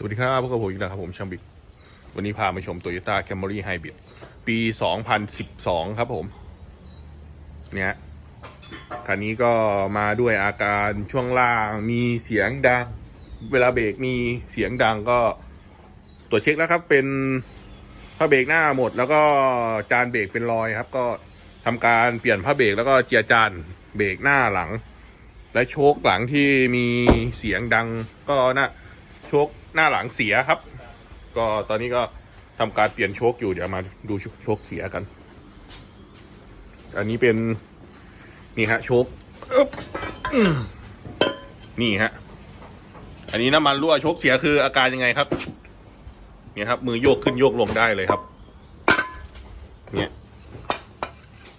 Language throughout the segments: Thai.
สวัสดีครับพวกบผมอีกแล้วครับผมช่างบิ๊กวันนี้พามาชม Toyota Camry Hybrid ปี 2012 ครับผม เนี่ยคันนี้ก็มาด้วยอาการช่วงล่างมีเสียงดัง เวลาเบรกมีเสียงดังก็ตรวจเช็คแล้วครับ เป็นผ้าเบรกหน้าหมด แล้วก็จานเบรกเป็นรอยครับ ก็ทำการเปลี่ยนผ้าเบรกแล้วก็เจียจานเบรกหน้าหลัง และโชคหลังที่มีเสียงดังก็น่า โชคหน้าหลังเสียครับ ก็ตอนนี้ก็ทำการเปลี่ยนโชคอยู่เดี๋ยวมาดูโชคเสียกัน อันนี้เป็นนี่ฮะโชคนี่ฮะอันนี้น้ำมันรั่วโชคเสียคืออาการยังไงครับ เนี่ยครับมือโยกขึ้นโยกลงได้เลยครับ เนี่ย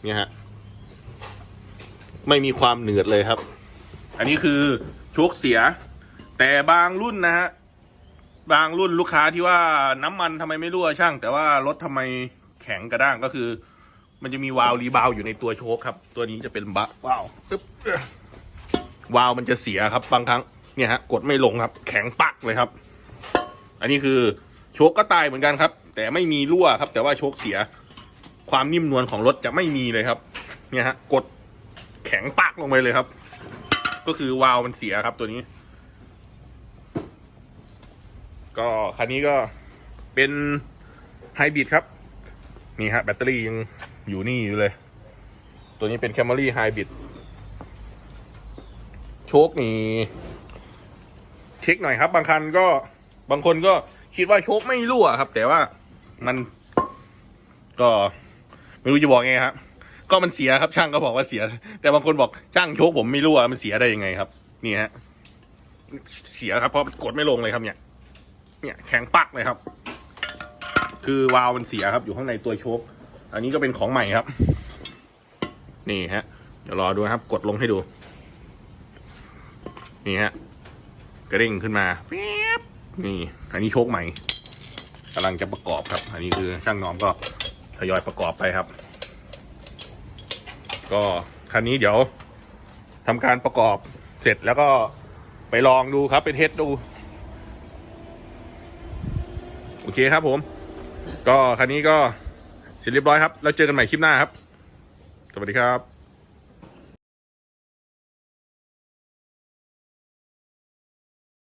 เนี่ยฮะไม่มีความเหนืดเลยครับ อันนี้คือโชคเสีย แต่บางรุ่นนะฮะ บางรุ่นลูกค้าที่ว่าน้ำมันทำไมไม่รั่วช่าง แต่ว่ารถทำไมแข็งกระด้างก็คือ มันจะมีวาล์วรีบาวอยู่ในตัวโชคครับ ตัวนี้จะเป็นบะวาล์วตึ๊บวาล์วมันจะเสียครับ บางครั้งเนี่ยฮะกดไม่ลงครับ แข็งปักเลยครับ อันนี้คือโชคก็ตายเหมือนกันครับ แต่ไม่มีรั่วครับ แต่ว่าโชคเสีย ความนิ่มนวลของรถจะไม่มีเลยครับ เนี่ยฮะกดแข็งปักลงไปเลยครับ ก็คือวาล์วมันเสียครับตัวนี้ ก็คันนี้ก็เป็นไฮบริดครับ นี่ฮะแบตเตอรี่ยังอยู่นี่อยู่เลย ตัวนี้เป็นแคม r รี่ไฮบริดโชคนี่เช็คหน่อยครับ บางคันก็บางคนก็คิดว่าโชคไม่รั่วครับ แต่ว่ามันก็ไม่รู้จะบอกไงครับก็มันเสียครับช่างก็บอกว่าเสีย แต่บางคนบอกช่างโชคผมไม่รั่วมันเสียได้ยังไงครับ นี่ฮะเสียครับเพราะกดไม่ลงเลยครับเนี่ย เนี่ยแข็งปักเลยครับ คือวาล์วมันเสียครับ อยู่ข้างในตัวโชคอันนี้ก็เป็นของใหม่ครับ นี่ฮะ เดี๋ยวรอดูครับ กดลงให้ดู นี่ฮะกระเด้งขึ้นมาป๊บนี่ อันนี้โชคใหม่กำลังจะประกอบครับ อันนี้คือช่างน้อมก็ทยอยประกอบไปครับ ก็คันนี้เดี๋ยวทำการประกอบเสร็จแล้วก็ไปลองดูครับไปเทสดู อเคครับผม ก็คันนี้ก็เสร็จเรียบร้อยครับ แล้วเจอกันใหม่คลิปหน้าครับ สวัสดีครับ